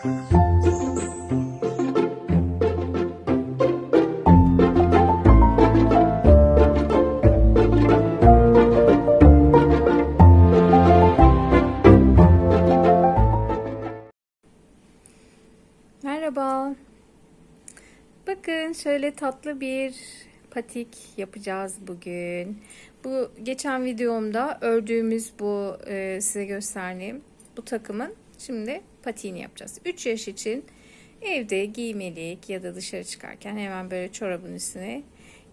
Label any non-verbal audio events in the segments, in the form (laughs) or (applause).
Merhaba. Bakın şöyle tatlı bir patik yapacağız bugün. Bu geçen videomda ördüğümüz bu e, size gösterdiğim bu takımın şimdi patiğini yapacağız. 3 yaş için evde giymelik ya da dışarı çıkarken hemen böyle çorabın üstüne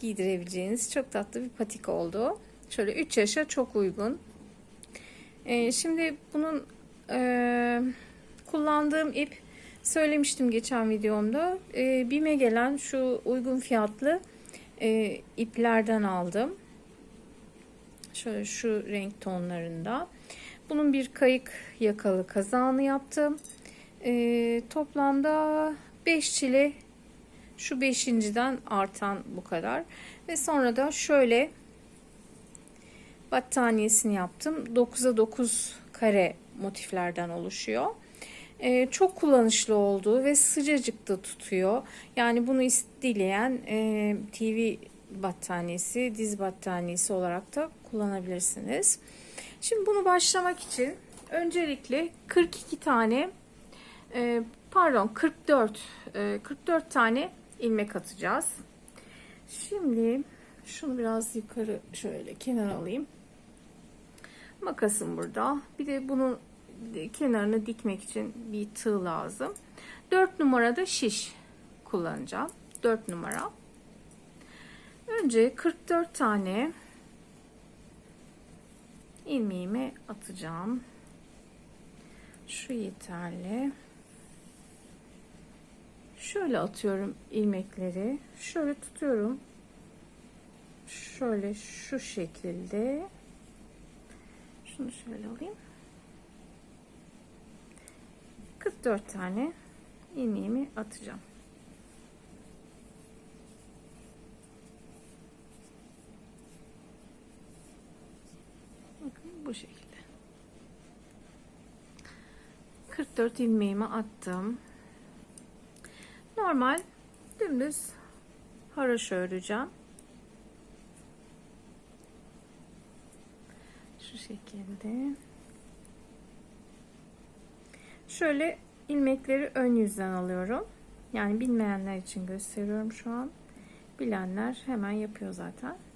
giydirebileceğiniz çok tatlı bir patik oldu. Şöyle 3 yaşa çok uygun. E, şimdi bunun e, kullandığım ip söylemiştim geçen videomda. E, BİM'e gelen şu uygun fiyatlı e, iplerden aldım. Şöyle şu renk tonlarında. Bunun bir kayık yakalı kazağını yaptım. E, toplamda 5 çile şu beşinciden artan bu kadar. Ve sonra da şöyle battaniyesini yaptım. 9'a 9 kare motiflerden oluşuyor. Ee, çok kullanışlı olduğu ve sıcacık da tutuyor. Yani bunu dileyen e, TV battaniyesi, diz battaniyesi olarak da kullanabilirsiniz. Şimdi bunu başlamak için öncelikle 42 tane e, pardon 44 e, 44 tane ilmek atacağız. Şimdi şunu biraz yukarı şöyle kenar alayım. Makasım burada. Bir de bunun kenarını dikmek için bir tığ lazım. 4 numarada şiş kullanacağım. 4 numara. Önce 44 tane ilmeğimi atacağım. Şu yeterli. Şöyle atıyorum ilmekleri. Şöyle tutuyorum. Şöyle şu şekilde. Şunu şöyle alayım. 44 tane ilmeğimi atacağım. Bakın bu şekilde. 44 ilmeğimi attım. Normal dümdüz haroşa öreceğim. Şu şekilde. Şöyle ilmekleri ön yüzden alıyorum. Yani bilmeyenler için gösteriyorum şu an. Bilenler hemen yapıyor zaten.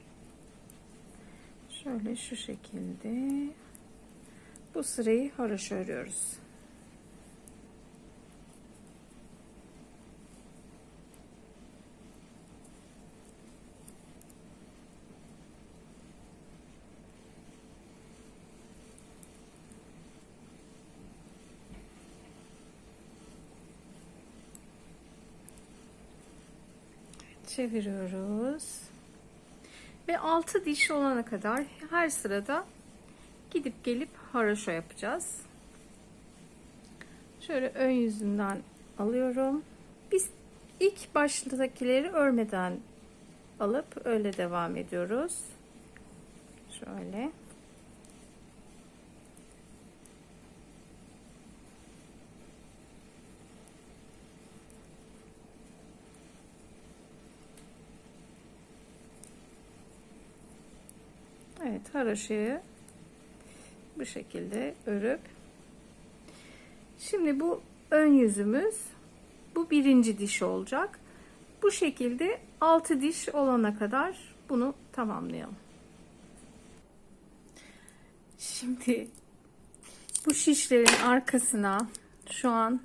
Şöyle şu şekilde bu sırayı haroşa örüyoruz. çeviriyoruz. Ve 6 diş olana kadar her sırada gidip gelip haroşa yapacağız. Şöyle ön yüzünden alıyorum. Biz ilk baştakileri örmeden alıp öyle devam ediyoruz. Şöyle. Evet bu şekilde örüp şimdi bu ön yüzümüz bu birinci diş olacak. Bu şekilde altı diş olana kadar bunu tamamlayalım. Şimdi bu şişlerin arkasına şu an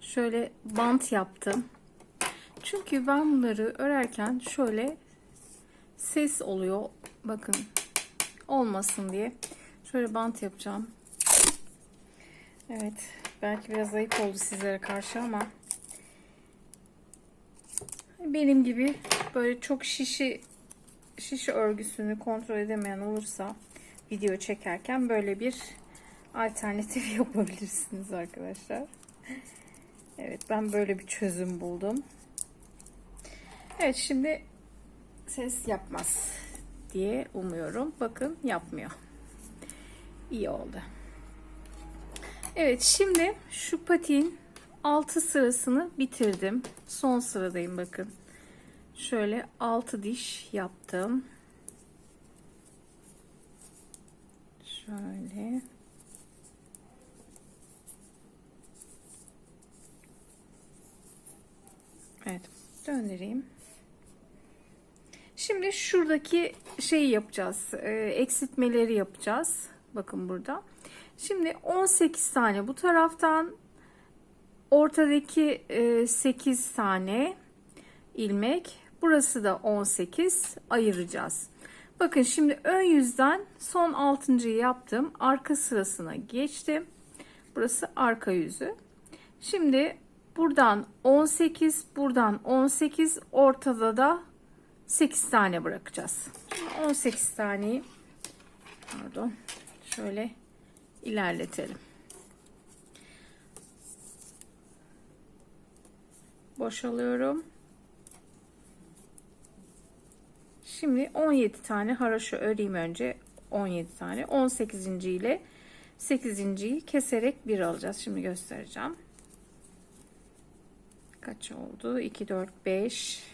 şöyle bant yaptım. Çünkü ben bunları örerken şöyle ses oluyor. Bakın olmasın diye şöyle bant yapacağım. Evet belki biraz ayıp oldu sizlere karşı ama benim gibi böyle çok şişi şişi örgüsünü kontrol edemeyen olursa video çekerken böyle bir alternatif (laughs) yapabilirsiniz arkadaşlar. Evet ben böyle bir çözüm buldum. Evet şimdi ses yapmaz diye umuyorum. Bakın yapmıyor. İyi oldu. Evet şimdi şu patiğin 6 sırasını bitirdim. Son sıradayım bakın. Şöyle 6 diş yaptım. Şöyle. Evet, döndüreyim. Şimdi şuradaki şeyi yapacağız. E, eksiltmeleri yapacağız. Bakın burada. Şimdi 18 tane bu taraftan ortadaki e, 8 tane ilmek. Burası da 18 ayıracağız. Bakın şimdi ön yüzden son 6.yı yaptım. Arka sırasına geçtim. Burası arka yüzü. Şimdi buradan 18, buradan 18, ortada da 8 tane bırakacağız. Şimdi 18 taneyi pardon şöyle ilerletelim. Boşalıyorum. Şimdi 17 tane haraşo öreyim önce. 17 tane. 18. ile 8.yi keserek bir alacağız. Şimdi göstereceğim. Kaç oldu? 2, 4, 5,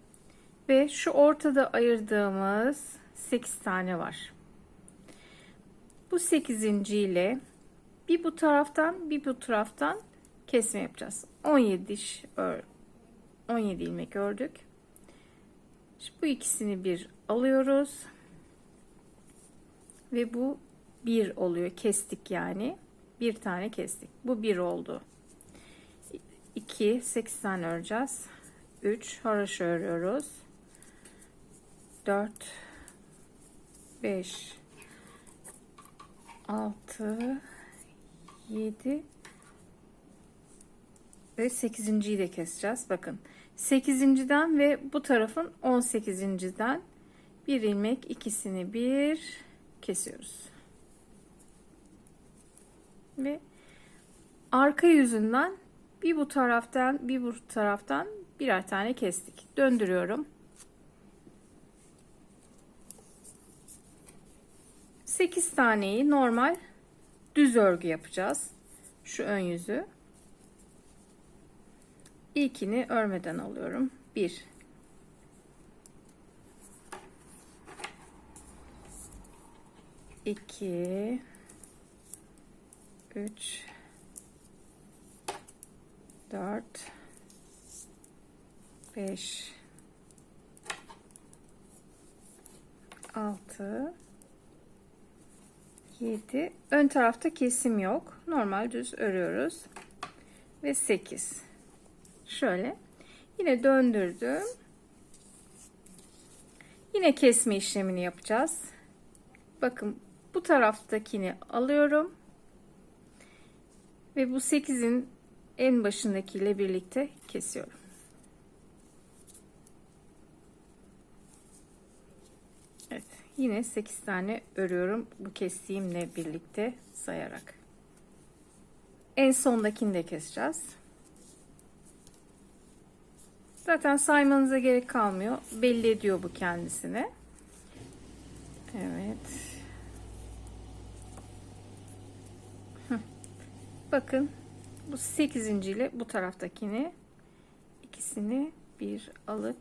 ve şu ortada ayırdığımız 8 tane var. Bu 8. ile bir bu taraftan bir bu taraftan kesme yapacağız. 17 diş ör 17 ilmek ördük. Şimdi bu ikisini bir alıyoruz. Ve bu bir oluyor. Kestik yani. Bir tane kestik. Bu bir oldu. 2 8 tane öreceğiz. 3 haroşa örüyoruz. 4 5 6 7 ve 8.yi de keseceğiz. Bakın 8.den ve bu tarafın 18.den bir ilmek ikisini bir kesiyoruz. Ve arka yüzünden bir bu taraftan bir bu taraftan birer tane kestik. Döndürüyorum. 8 taneyi normal düz örgü yapacağız. Şu ön yüzü. İlkini örmeden alıyorum. 1 2 3 4 5 6 7 ön tarafta kesim yok. Normal düz örüyoruz. Ve 8 şöyle. Yine döndürdüm. Yine kesme işlemini yapacağız. Bakın bu taraftakini alıyorum. Ve bu 8'in en başındakiyle birlikte kesiyorum. Evet, yine 8 tane örüyorum bu kestiğimle birlikte sayarak. En sondakini de keseceğiz. Zaten saymanıza gerek kalmıyor. Belli ediyor bu kendisini. Evet. Bakın bu 8. ile bu taraftakini ikisini bir alıp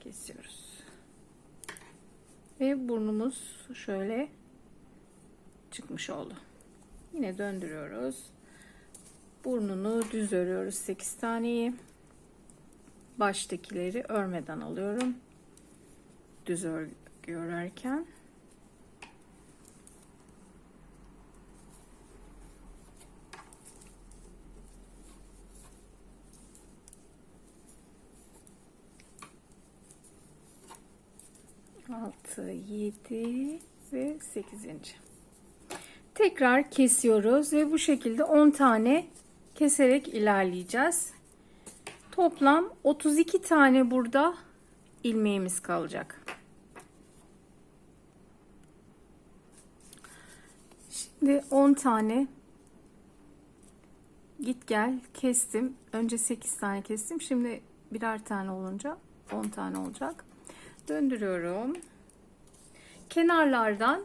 kesiyoruz. Ve burnumuz şöyle çıkmış oldu. Yine döndürüyoruz. Burnunu düz örüyoruz 8 taneyi. Baştakileri örmeden alıyorum. Düz örgü örerken. Altı, yedi ve sekizinci. Tekrar kesiyoruz ve bu şekilde 10 tane keserek ilerleyeceğiz. Toplam 32 tane burada ilmeğimiz kalacak. Şimdi 10 tane git gel kestim. Önce 8 tane kestim. Şimdi birer tane olunca 10 tane olacak. Döndürüyorum. Kenarlardan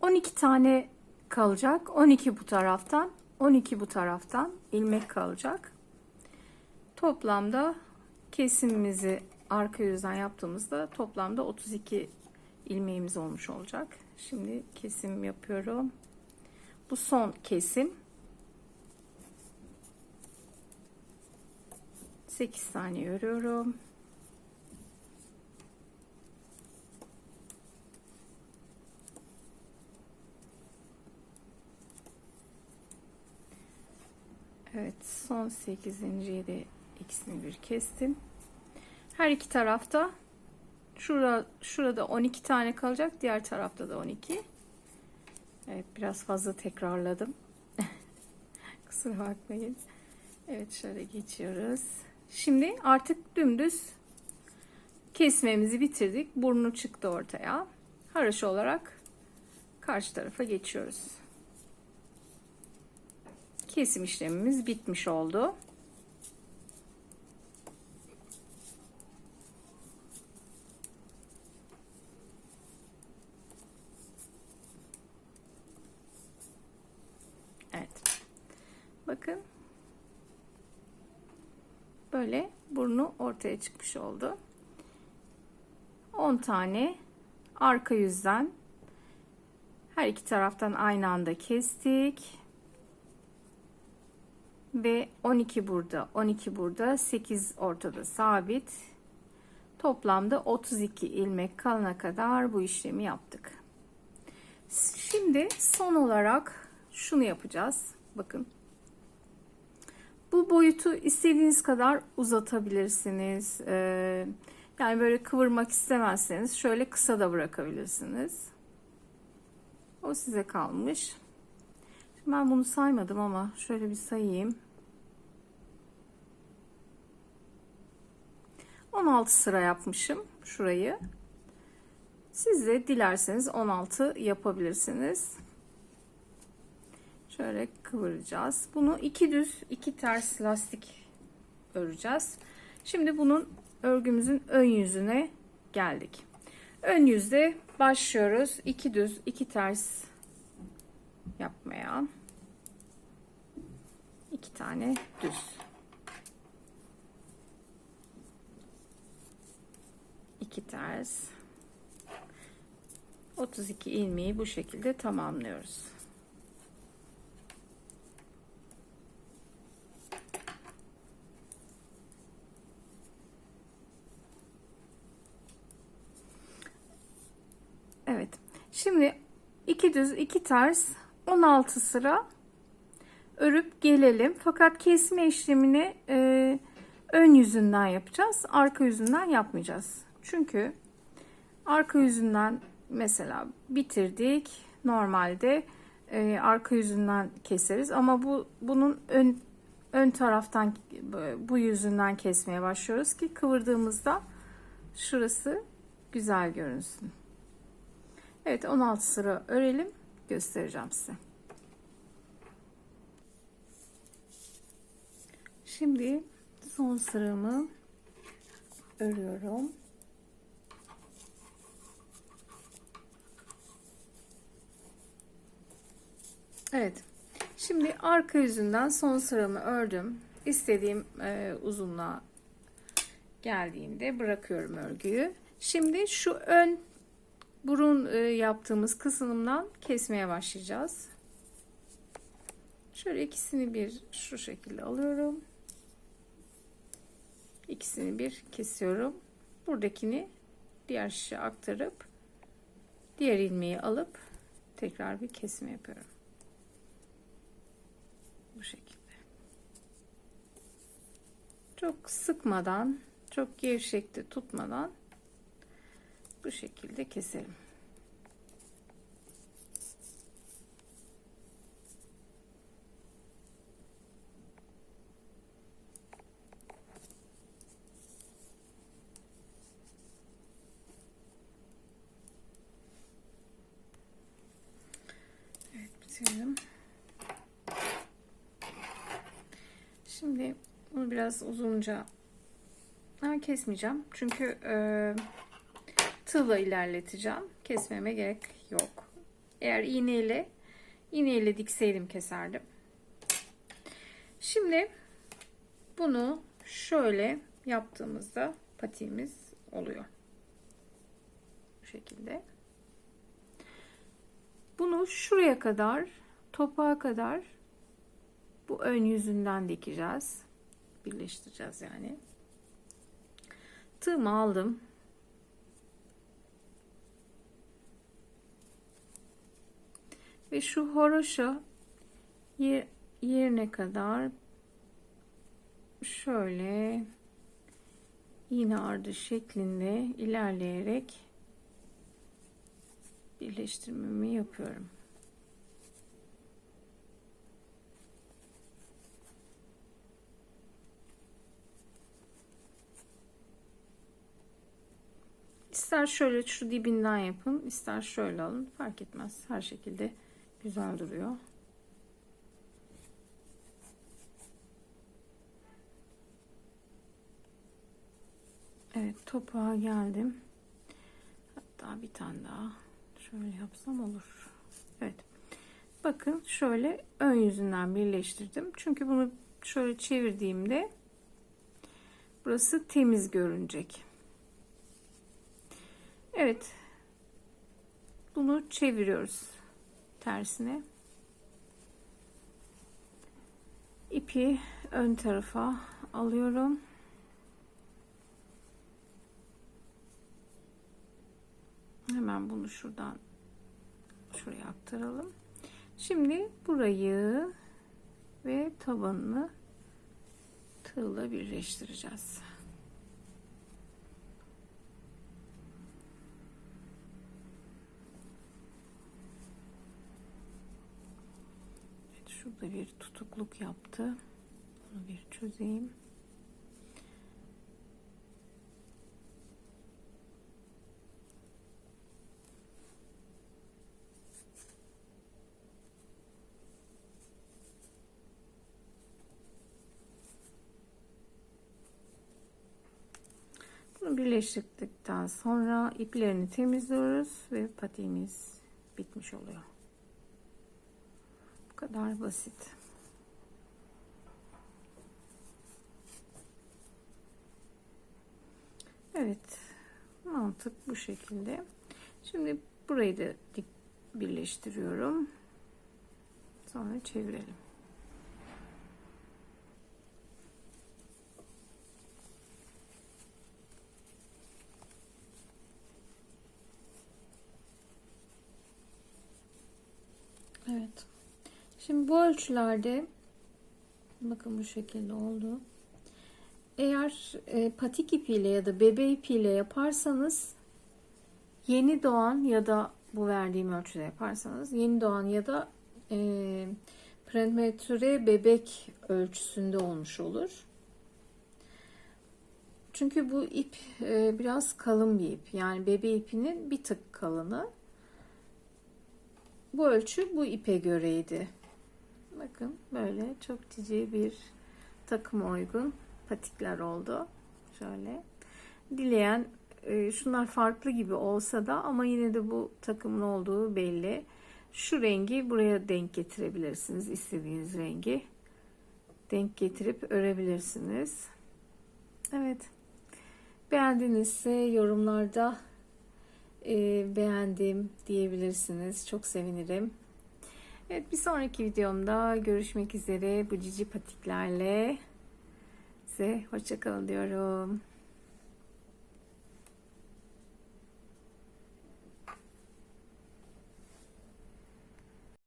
12 tane kalacak. 12 bu taraftan, 12 bu taraftan ilmek kalacak. Toplamda kesimimizi arka yüzden yaptığımızda toplamda 32 ilmeğimiz olmuş olacak. Şimdi kesim yapıyorum. Bu son kesim. 8 tane örüyorum. Evet son 8. de ikisini bir kestim. Her iki tarafta şurada, şurada 12 tane kalacak. Diğer tarafta da 12. Evet biraz fazla tekrarladım. (laughs) Kusura bakmayın. Evet şöyle geçiyoruz. Şimdi artık dümdüz kesmemizi bitirdik. Burnu çıktı ortaya. Haraşo olarak karşı tarafa geçiyoruz. Kesim işlemimiz bitmiş oldu. Evet. Bakın. Böyle burnu ortaya çıkmış oldu. 10 tane arka yüzden her iki taraftan aynı anda kestik. Ve 12 burada, 12 burada, 8 ortada sabit. Toplamda 32 ilmek kalana kadar bu işlemi yaptık. Şimdi son olarak şunu yapacağız. Bakın. Bu boyutu istediğiniz kadar uzatabilirsiniz. Ee, yani böyle kıvırmak istemezseniz şöyle kısa da bırakabilirsiniz. O size kalmış. Ben bunu saymadım ama şöyle bir sayayım. 16 sıra yapmışım şurayı. Siz de dilerseniz 16 yapabilirsiniz. Şöyle kıvıracağız. Bunu iki düz, iki ters lastik öreceğiz. Şimdi bunun örgümüzün ön yüzüne geldik. Ön yüzde başlıyoruz. iki düz, iki ters yapmaya. iki tane düz. iki ters. 32 ilmeği bu şekilde tamamlıyoruz. Evet. Şimdi iki düz iki ters 16 sıra örüp gelelim. Fakat kesme işlemini e, ön yüzünden yapacağız. Arka yüzünden yapmayacağız. Çünkü arka yüzünden mesela bitirdik. Normalde e, arka yüzünden keseriz ama bu bunun ön ön taraftan bu yüzünden kesmeye başlıyoruz ki kıvırdığımızda şurası güzel görünsün. Evet 16 sıra örelim göstereceğim size. Şimdi son sıramı örüyorum. Evet. Şimdi arka yüzünden son sıramı ördüm. İstediğim e, uzunluğa geldiğinde bırakıyorum örgüyü. Şimdi şu ön burun e, yaptığımız kısımdan kesmeye başlayacağız. Şöyle ikisini bir şu şekilde alıyorum. İkisini bir kesiyorum. Buradakini diğer şişe aktarıp diğer ilmeği alıp tekrar bir kesme yapıyorum. Bu şekilde. Çok sıkmadan, çok gevşekte tutmadan bu şekilde keselim. Evet bitirdim. Şimdi bunu biraz uzunca ha, kesmeyeceğim. Çünkü e, tığla ilerleteceğim. Kesmeme gerek yok. Eğer iğneyle iğneyle dikseydim keserdim. Şimdi bunu şöyle yaptığımızda patiğimiz oluyor. Bu şekilde. Bunu şuraya kadar, topağa kadar bu ön yüzünden dikeceğiz. Birleştireceğiz yani. Tığımı aldım. Ve şu horoşa yer, yerine kadar şöyle iğne ardı şeklinde ilerleyerek birleştirmemi yapıyorum. İster şöyle şu dibinden yapın, ister şöyle alın. Fark etmez. Her şekilde güzel duruyor. Evet topuğa geldim. Hatta bir tane daha şöyle yapsam olur. Evet. Bakın şöyle ön yüzünden birleştirdim. Çünkü bunu şöyle çevirdiğimde burası temiz görünecek. Evet. Bunu çeviriyoruz tersine. İpi ön tarafa alıyorum. Hemen bunu şuradan şuraya aktaralım. Şimdi burayı ve tabanını tığla birleştireceğiz. Evet, şurada bir tutukluk yaptı. Bunu bir çözeyim. Bunu birleştirdikten sonra iplerini temizliyoruz ve patiğimiz bitmiş oluyor. Kadar basit. Evet. Mantık bu şekilde. Şimdi burayı da dik birleştiriyorum. Sonra çevirelim. Evet. Şimdi bu ölçülerde bakın bu şekilde oldu. Eğer e, patik ipiyle ya da bebe ipiyle yaparsanız yeni doğan ya da bu verdiğim ölçüde yaparsanız yeni doğan ya da e, prematüre bebek ölçüsünde olmuş olur. Çünkü bu ip e, biraz kalın bir ip. Yani bebe ipinin bir tık kalını. Bu ölçü bu ipe göreydi. Bakın böyle çok cici bir takıma uygun patikler oldu. Şöyle. Dileyen e, şunlar farklı gibi olsa da ama yine de bu takımın olduğu belli. Şu rengi buraya denk getirebilirsiniz. istediğiniz rengi denk getirip örebilirsiniz. Evet. Beğendinizse yorumlarda e, beğendim diyebilirsiniz. Çok sevinirim. Evet bir sonraki videomda görüşmek üzere bu cici patiklerle. Size hoşçakalın diyorum.